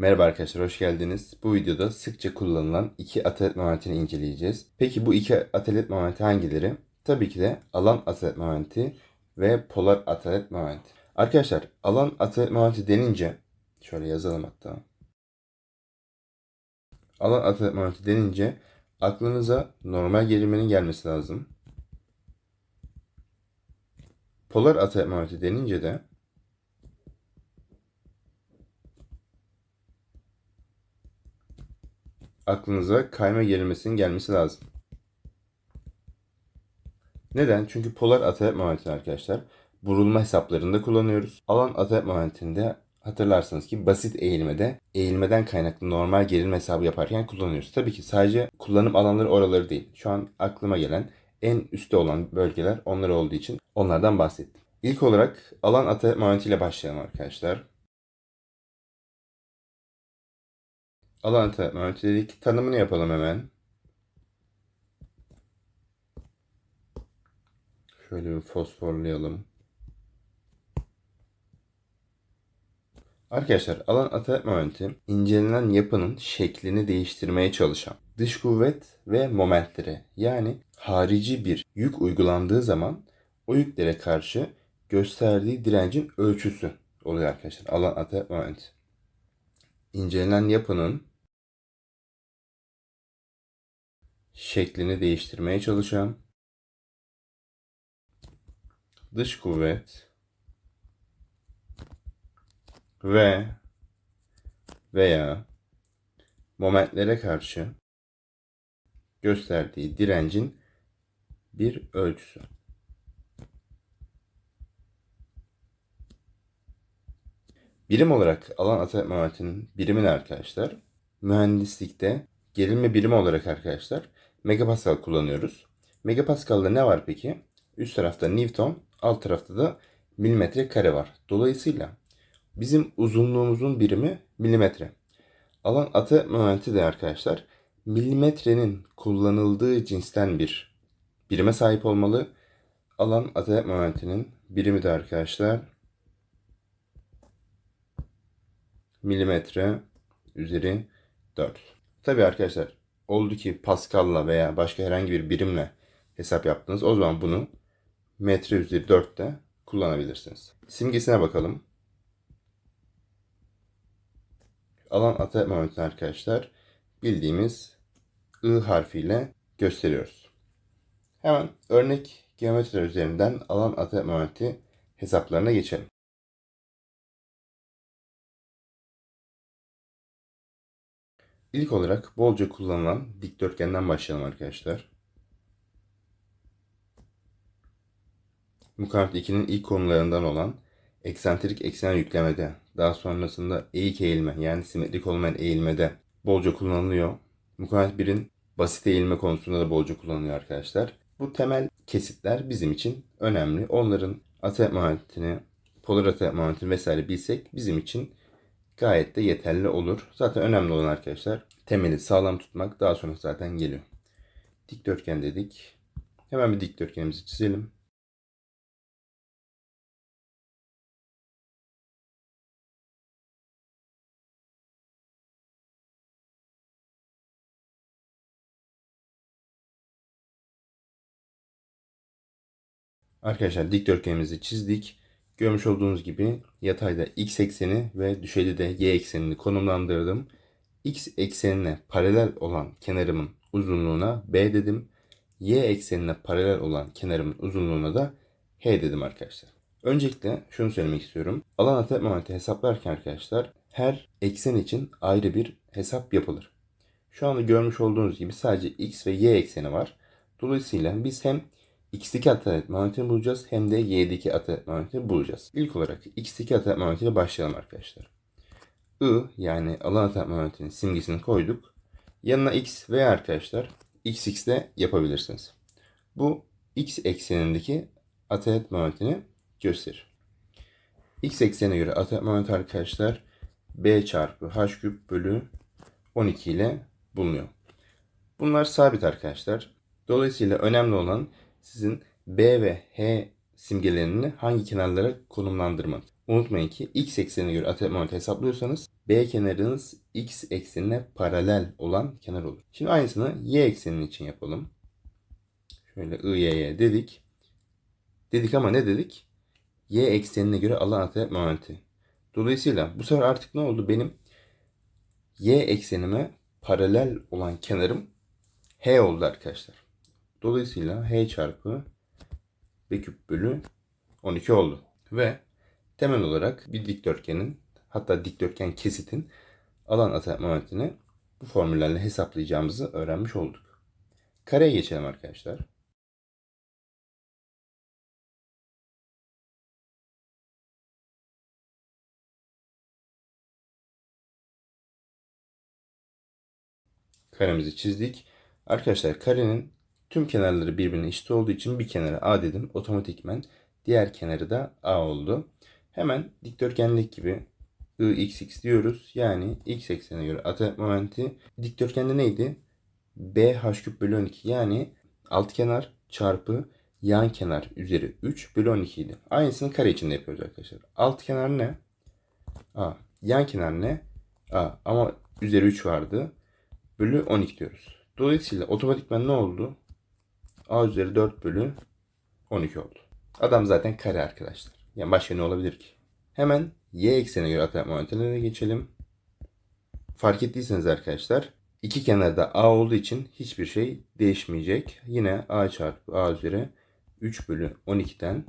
Merhaba arkadaşlar, hoş geldiniz. Bu videoda sıkça kullanılan iki atalet momentini inceleyeceğiz. Peki bu iki atalet momenti hangileri? Tabii ki de alan atalet momenti ve polar atalet momenti. Arkadaşlar, alan atalet momenti denince, şöyle yazalım hatta. Alan atalet momenti denince aklınıza normal gerilmenin gelmesi lazım. Polar atalet momenti denince de aklınıza kayma gerilmesinin gelmesi lazım. Neden? Çünkü polar atalet momentini arkadaşlar vurulma hesaplarında kullanıyoruz. Alan atalet momentinde hatırlarsanız ki basit eğilmede eğilmeden kaynaklı normal gerilme hesabı yaparken kullanıyoruz. Tabii ki sadece kullanım alanları oraları değil. Şu an aklıma gelen en üstte olan bölgeler onlar olduğu için onlardan bahsettim. İlk olarak alan atalet momentiyle başlayalım arkadaşlar. Alan momenti dedik. Tanımını yapalım hemen. Şöyle bir fosforlayalım. Arkadaşlar alan atalet momenti incelenen yapının şeklini değiştirmeye çalışan dış kuvvet ve momentleri yani harici bir yük uygulandığı zaman o yüklere karşı gösterdiği direncin ölçüsü oluyor arkadaşlar. Alan atalet momenti. İncelenen yapının şeklini değiştirmeye çalışan dış kuvvet ve veya momentlere karşı gösterdiği direncin bir ölçüsü. Birim olarak alan atalet momentinin birimi ne arkadaşlar? Mühendislikte gerilme birimi olarak arkadaşlar megapascal kullanıyoruz. Megapascal'da ne var peki? Üst tarafta Newton, alt tarafta da milimetre kare var. Dolayısıyla bizim uzunluğumuzun birimi milimetre. Alan atı momenti de arkadaşlar milimetrenin kullanıldığı cinsten bir birime sahip olmalı. Alan atı momentinin birimi de arkadaşlar milimetre üzeri 4. Tabi arkadaşlar oldu ki Pascal'la veya başka herhangi bir birimle hesap yaptınız. O zaman bunu metre üzeri 4'te kullanabilirsiniz. Simgesine bakalım. Alan ata momentini arkadaşlar bildiğimiz I harfiyle gösteriyoruz. Hemen örnek geometriler üzerinden alan ata momenti hesaplarına geçelim. İlk olarak bolca kullanılan dikdörtgenden başlayalım arkadaşlar. Mukavemet 2'nin ilk konularından olan eksantrik eksen yüklemede, daha sonrasında eğik eğilme yani simetrik olmayan eğilmede bolca kullanılıyor. Mukavemet 1'in basit eğilme konusunda da bolca kullanılıyor arkadaşlar. Bu temel kesitler bizim için önemli. Onların atalet momentini, polar atalet momentini vesaire bilsek bizim için gayet de yeterli olur. Zaten önemli olan arkadaşlar temeli sağlam tutmak daha sonra zaten geliyor. Dikdörtgen dedik. Hemen bir dikdörtgenimizi çizelim. Arkadaşlar dikdörtgenimizi çizdik. Görmüş olduğunuz gibi yatayda x ekseni ve düşeyde de y eksenini konumlandırdım. x eksenine paralel olan kenarımın uzunluğuna b dedim. y eksenine paralel olan kenarımın uzunluğuna da h dedim arkadaşlar. Öncelikle şunu söylemek istiyorum. Alan atalet momenti hesaplarken arkadaşlar her eksen için ayrı bir hesap yapılır. Şu anda görmüş olduğunuz gibi sadece x ve y ekseni var. Dolayısıyla biz hem x'teki atalet momentini bulacağız hem de y'deki atalet momentini bulacağız. İlk olarak x'teki atalet momentiyle başlayalım arkadaşlar. I yani alan atalet momentinin simgesini koyduk. Yanına x veya arkadaşlar xx de yapabilirsiniz. Bu x eksenindeki atalet momentini gösterir. x eksenine göre atalet momenti arkadaşlar b çarpı h küp bölü 12 ile bulunuyor. Bunlar sabit arkadaşlar. Dolayısıyla önemli olan sizin B ve H simgelerini hangi kenarlara konumlandırmak. Unutmayın ki x eksenine göre atet momenti hesaplıyorsanız B kenarınız x eksenine paralel olan kenar olur. Şimdi aynısını y ekseninin için yapalım. Şöyle I, Y, Y dedik. Dedik ama ne dedik? Y eksenine göre alan atet momenti. Dolayısıyla bu sefer artık ne oldu? Benim Y eksenime paralel olan kenarım H oldu arkadaşlar. Dolayısıyla H çarpı B küp bölü 12 oldu. Ve temel olarak bir dikdörtgenin hatta dikdörtgen kesitin alan atak momentini bu formüllerle hesaplayacağımızı öğrenmiş olduk. Kareye geçelim arkadaşlar. Karemizi çizdik. Arkadaşlar karenin tüm kenarları birbirine eşit olduğu için bir kenara A dedim. Otomatikmen diğer kenarı da A oldu. Hemen dikdörtgenlik gibi IXX diyoruz. Yani x eksenine göre atak momenti dikdörtgende neydi? B h küp bölü 12 yani alt kenar çarpı yan kenar üzeri 3 bölü 12 idi. Aynısını kare içinde yapıyoruz arkadaşlar. Alt kenar ne? A. Yan kenar ne? A. Ama üzeri 3 vardı. Bölü 12 diyoruz. Dolayısıyla otomatikman ne oldu? A üzeri 4 bölü 12 oldu. Adam zaten kare arkadaşlar. Yani başka ne olabilir ki? Hemen y eksenine göre atak momentine geçelim. Fark ettiyseniz arkadaşlar iki kenarda a olduğu için hiçbir şey değişmeyecek. Yine a çarpı a üzeri 3 bölü 12'den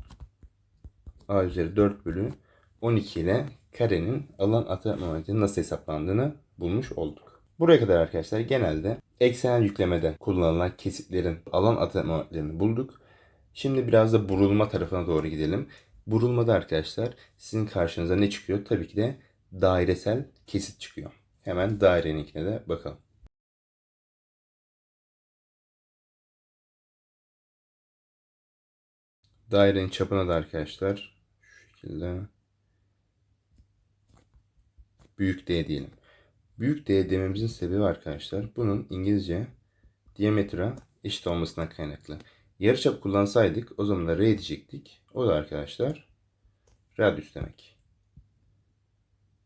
a üzeri 4 bölü 12 ile karenin alan atak momentinin nasıl hesaplandığını bulmuş olduk. Buraya kadar arkadaşlar genelde eksenel yüklemede kullanılan kesitlerin alan momentlerini bulduk. Şimdi biraz da burulma tarafına doğru gidelim. Burulmada arkadaşlar sizin karşınıza ne çıkıyor? Tabii ki de dairesel kesit çıkıyor. Hemen daireninkine de bakalım. Dairenin çapına da arkadaşlar şu şekilde büyük D diyelim. Büyük D dememizin sebebi arkadaşlar bunun İngilizce diametra eşit olmasından kaynaklı. Yarıçap kullansaydık o zaman da R diyecektik. O da arkadaşlar radyüs demek.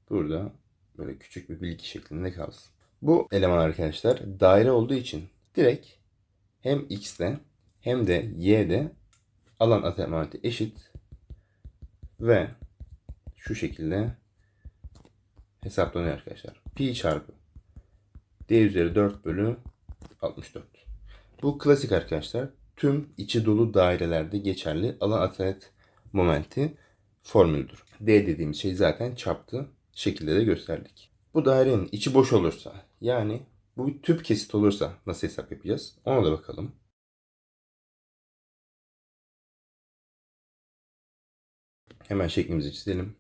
Burada böyle küçük bir bilgi şeklinde kalsın. Bu eleman arkadaşlar daire olduğu için direkt hem x'de hem de y'de alan atemaneti eşit ve şu şekilde hesaplanıyor arkadaşlar. Pi çarpı d üzeri 4 bölü 64. Bu klasik arkadaşlar. Tüm içi dolu dairelerde geçerli alan atalet momenti formüldür. D dediğimiz şey zaten çaptı şekilde de gösterdik. Bu dairenin içi boş olursa yani bu bir tüp kesit olursa nasıl hesap yapacağız? Ona da bakalım. Hemen şeklimizi çizelim.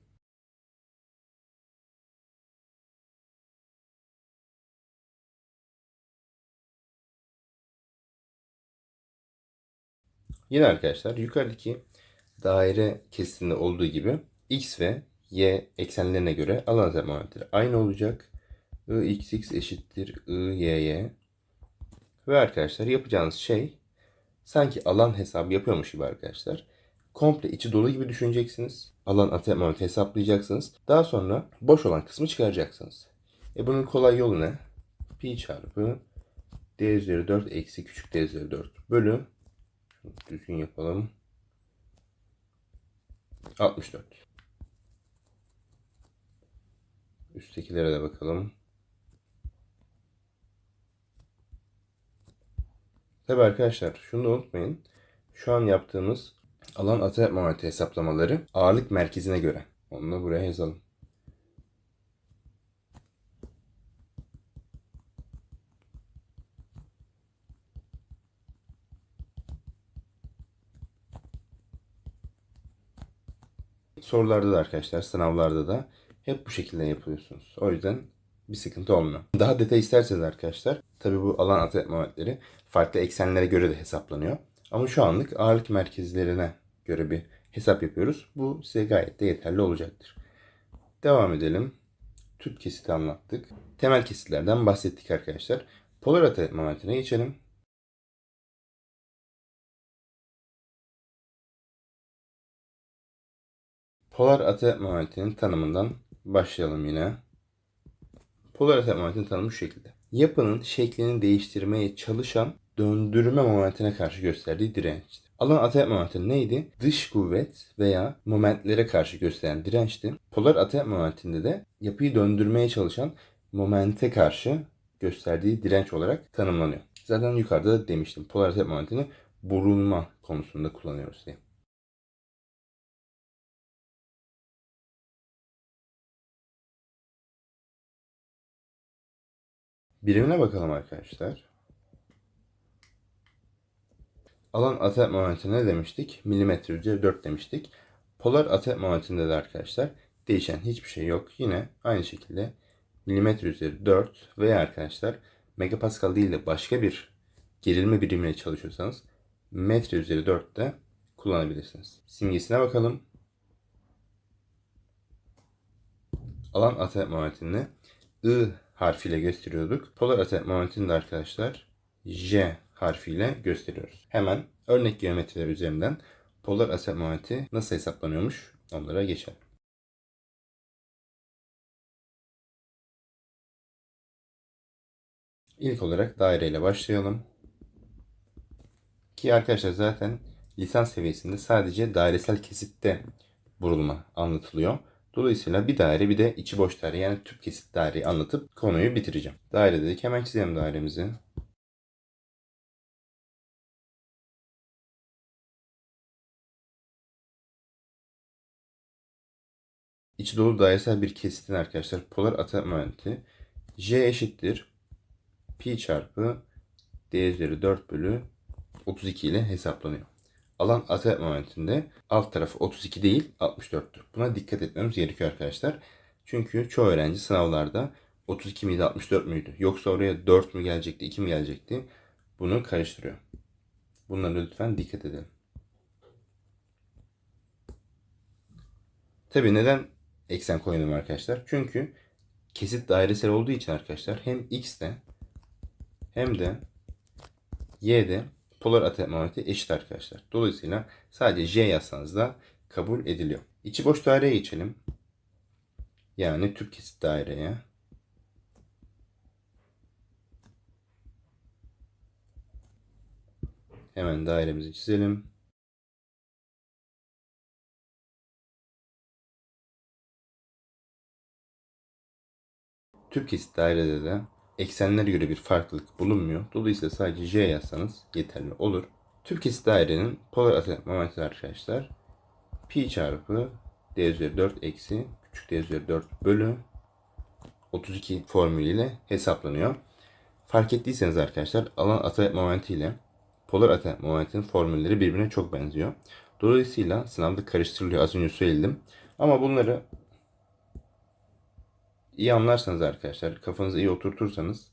Yine arkadaşlar yukarıdaki daire kesitinde olduğu gibi x ve y eksenlerine göre alan termometri aynı olacak. ixx eşittir iyy. Ve arkadaşlar yapacağınız şey sanki alan hesabı yapıyormuş gibi arkadaşlar. Komple içi dolu gibi düşüneceksiniz. Alan atemometri hesaplayacaksınız. Daha sonra boş olan kısmı çıkaracaksınız. E bunun kolay yolu ne? Pi çarpı d üzeri 4 eksi küçük d üzeri 4 bölü düzgün yapalım. 64. Üsttekilere de bakalım. Tabi arkadaşlar şunu da unutmayın. Şu an yaptığımız alan atı momenti hesaplamaları ağırlık merkezine göre. Onu da buraya yazalım. Sorularda da arkadaşlar, sınavlarda da hep bu şekilde yapıyorsunuz. O yüzden bir sıkıntı olmuyor. Daha detay isterseniz arkadaşlar, tabi bu alan atlet momentleri farklı eksenlere göre de hesaplanıyor. Ama şu anlık ağırlık merkezlerine göre bir hesap yapıyoruz. Bu size gayet de yeterli olacaktır. Devam edelim. Tüp kesiti anlattık. Temel kesitlerden bahsettik arkadaşlar. Polar atlet momentine geçelim. Polar atomet momentinin tanımından başlayalım yine. Polar atomet momentinin tanımı şu şekilde. Yapının şeklini değiştirmeye çalışan döndürme momentine karşı gösterdiği dirençti. Alan atomet momenti neydi? Dış kuvvet veya momentlere karşı gösteren dirençti. Polar atomet momentinde de yapıyı döndürmeye çalışan momente karşı gösterdiği direnç olarak tanımlanıyor. Zaten yukarıda da demiştim. Polar atomet momentini burulma konusunda kullanıyoruz diye. Birimine bakalım arkadaşlar. Alan atomet momenti ne demiştik? Milimetre üzeri 4 demiştik. Polar atomet momentinde de arkadaşlar değişen hiçbir şey yok. Yine aynı şekilde milimetre üzeri 4 veya arkadaşlar megapascal değil de başka bir gerilme birimiyle çalışıyorsanız metre üzeri 4 de kullanabilirsiniz. Simgesine bakalım. Alan atomet momentini I harfiyle gösteriyorduk. Polar atomet momentini de arkadaşlar J harfiyle gösteriyoruz. Hemen örnek geometriler üzerinden polar atomet momenti nasıl hesaplanıyormuş onlara geçelim. İlk olarak daireyle başlayalım. Ki arkadaşlar zaten lisans seviyesinde sadece dairesel kesitte burulma anlatılıyor. Dolayısıyla bir daire bir de içi boş daire yani tüp kesit daireyi anlatıp konuyu bitireceğim. Daire dedik hemen çizelim dairemizi. İçi dolu dairesel bir kesitin arkadaşlar polar atomet momenti J eşittir pi çarpı d üzeri 4 bölü 32 ile hesaplanıyor. Alan atomet momentinde alt tarafı 32 değil 64'tür. Buna dikkat etmemiz gerekiyor arkadaşlar. Çünkü çoğu öğrenci sınavlarda 32 miydi 64 müydü? Yoksa oraya 4 mü gelecekti 2 mi gelecekti? Bunu karıştırıyor. Bunlara lütfen dikkat edelim. Tabi neden eksen koyalım arkadaşlar? Çünkü kesit dairesel olduğu için arkadaşlar hem x'te hem de y'de polar atomet momenti eşit arkadaşlar. Dolayısıyla sadece j yazsanız da kabul ediliyor. İçi boş daireye geçelim. Yani tüp kesit daireye. Hemen dairemizi çizelim. Tüp kesit dairede de eksenlere göre bir farklılık bulunmuyor. Dolayısıyla sadece J yazsanız yeterli olur. Tüp kesit dairenin polar atomet momenti arkadaşlar pi çarpı d üzeri 4 eksi küçük d üzeri 4 bölü 32 formülüyle hesaplanıyor. Fark ettiyseniz arkadaşlar alan atomet momenti ile polar atomet momentinin formülleri birbirine çok benziyor. Dolayısıyla sınavda karıştırılıyor. Az önce söyledim. Ama bunları iyi anlarsanız arkadaşlar, kafanızı iyi oturtursanız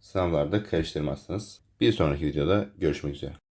sınavlarda karıştırmazsınız. Bir sonraki videoda görüşmek üzere.